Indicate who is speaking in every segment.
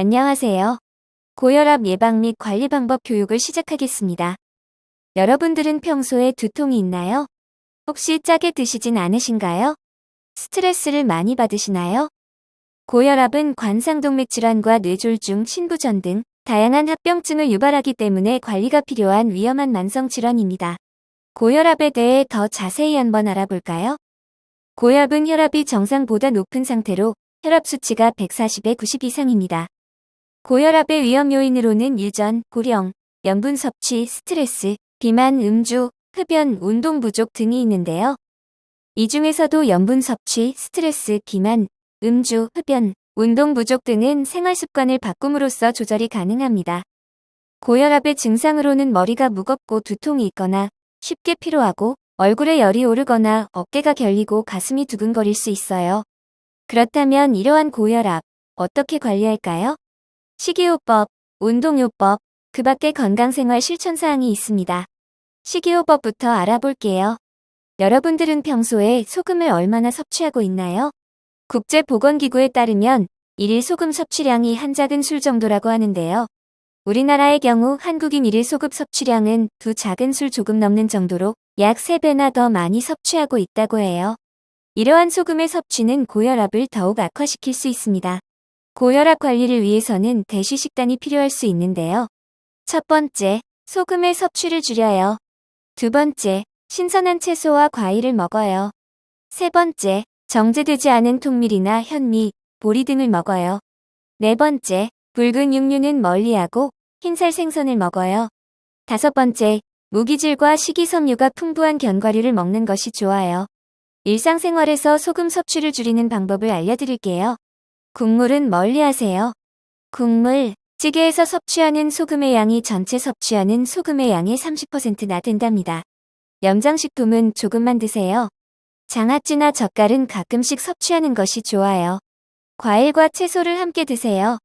Speaker 1: 안녕하세요. 고혈압 예방 및 관리 방법 교육을 시작하겠습니다. 여러분들은 평소에 두통이 있나요? 혹시 짜게 드시진 않으신가요? 스트레스를 많이 받으시나요? 고혈압은 관상동맥 질환과 뇌졸중, 신부전 등 다양한 합병증을 유발하기 때문에 관리가 필요한 위험한 만성 질환입니다. 고혈압에 대해 더 자세히 한번 알아볼까요? 고혈압은 혈압이 정상보다 높은 상태로 혈압 수치가 140에 90 이상입니다. 고혈압의 위험 요인으로는 유전, 고령, 염분 섭취, 스트레스, 비만, 음주, 흡연, 운동 부족 등이 있는데요. 이 중에서도 염분 섭취, 스트레스, 비만, 음주, 흡연, 운동 부족 등은 생활 습관을 바꿈으로써 조절이 가능합니다. 고혈압의 증상으로는 머리가 무겁고 두통이 있거나 쉽게 피로하고 얼굴에 열이 오르거나 어깨가 결리고 가슴이 두근거릴 수 있어요. 그렇다면 이러한 고혈압 어떻게 관리할까요? 식이요법, 운동요법, 그 밖에 건강생활 실천사항이 있습니다. 식이요법부터 알아볼게요. 여러분들은 평소에 소금을 얼마나 섭취하고 있나요? 국제보건기구에 따르면 일일 소금 섭취량이 한 작은 술 정도라고 하는데요. 우리나라의 경우 한국인 일일 소금 섭취량은 두 작은 술 조금 넘는 정도로 약 3배나 더 많이 섭취하고 있다고 해요. 이러한 소금의 섭취는 고혈압을 더욱 악화시킬 수 있습니다. 고혈압 관리를 위해서는 대시 식단이 필요할 수 있는데요. 첫 번째, 소금의 섭취를 줄여요. 두 번째, 신선한 채소와 과일을 먹어요. 세 번째, 정제되지 않은 통밀이나 현미, 보리 등을 먹어요. 네 번째, 붉은 육류는 멀리하고 흰살 생선을 먹어요. 다섯 번째, 무기질과 식이섬유가 풍부한 견과류를 먹는 것이 좋아요. 일상생활에서 소금 섭취를 줄이는 방법을 알려드릴게요. 국물은 멀리 하세요. 국물, 찌개에서 섭취하는 소금의 양이 전체 섭취하는 소금의 양의 30%나 된답니다. 염장식품은 조금만 드세요. 장아찌나 젓갈은 가끔씩 섭취하는 것이 좋아요. 과일과 채소를 함께 드세요.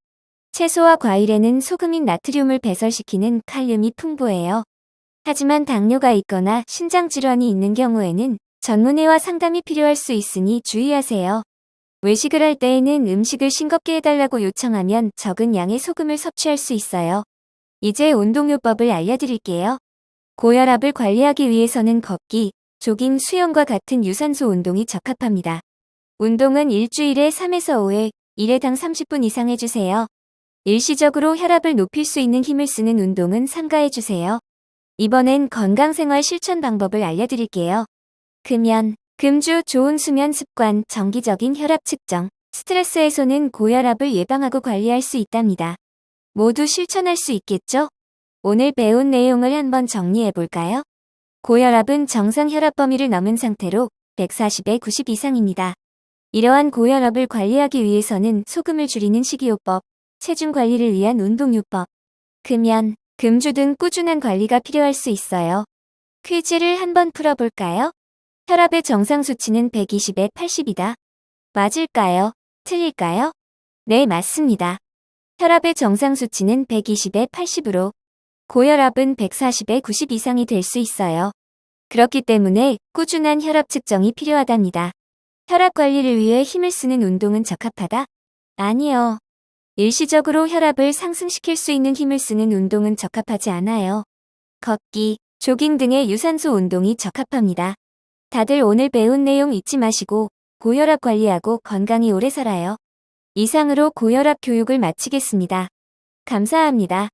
Speaker 1: 채소와 과일에는 소금인 나트륨을 배설시키는 칼륨이 풍부해요. 하지만 당뇨가 있거나 신장 질환이 있는 경우에는 전문의와 상담이 필요할 수 있으니 주의하세요. 외식을 할 때에는 음식을 싱겁게 해달라고 요청하면 적은 양의 소금을 섭취할 수 있어요. 이제 운동요법을 알려드릴게요. 고혈압을 관리하기 위해서는 걷기, 조깅, 수영과 같은 유산소 운동이 적합합니다. 운동은 일주일에 3에서 5회, 1회당 30분 이상 해주세요. 일시적으로 혈압을 높일 수 있는 힘을 쓰는 운동은 삼가해주세요. 이번엔 건강생활 실천 방법을 알려드릴게요. 금연, 금주 좋은 수면 습관, 정기적인 혈압 측정, 스트레스 해소는 고혈압을 예방하고 관리할 수 있답니다. 모두 실천할 수 있겠죠? 오늘 배운 내용을 한번 정리해 볼까요? 고혈압은 정상 혈압 범위를 넘은 상태로 140에 90 이상입니다. 이러한 고혈압을 관리하기 위해서는 소금을 줄이는 식이요법, 체중 관리를 위한 운동요법, 금연, 금주 등 꾸준한 관리가 필요할 수 있어요. 퀴즈를 한번 풀어볼까요? 혈압의 정상 수치는 120에 80이다. 맞을까요? 틀릴까요? 네, 맞습니다. 혈압의 정상 수치는 120에 80으로 고혈압은 140에 90 이상이 될 수 있어요. 그렇기 때문에 꾸준한 혈압 측정이 필요하답니다. 혈압 관리를 위해 힘을 쓰는 운동은 적합하다? 아니요. 일시적으로 혈압을 상승시킬 수 있는 힘을 쓰는 운동은 적합하지 않아요. 걷기, 조깅 등의 유산소 운동이 적합합니다. 다들 오늘 배운 내용 잊지 마시고 고혈압 관리하고 건강히 오래 살아요. 이상으로 고혈압 교육을 마치겠습니다. 감사합니다.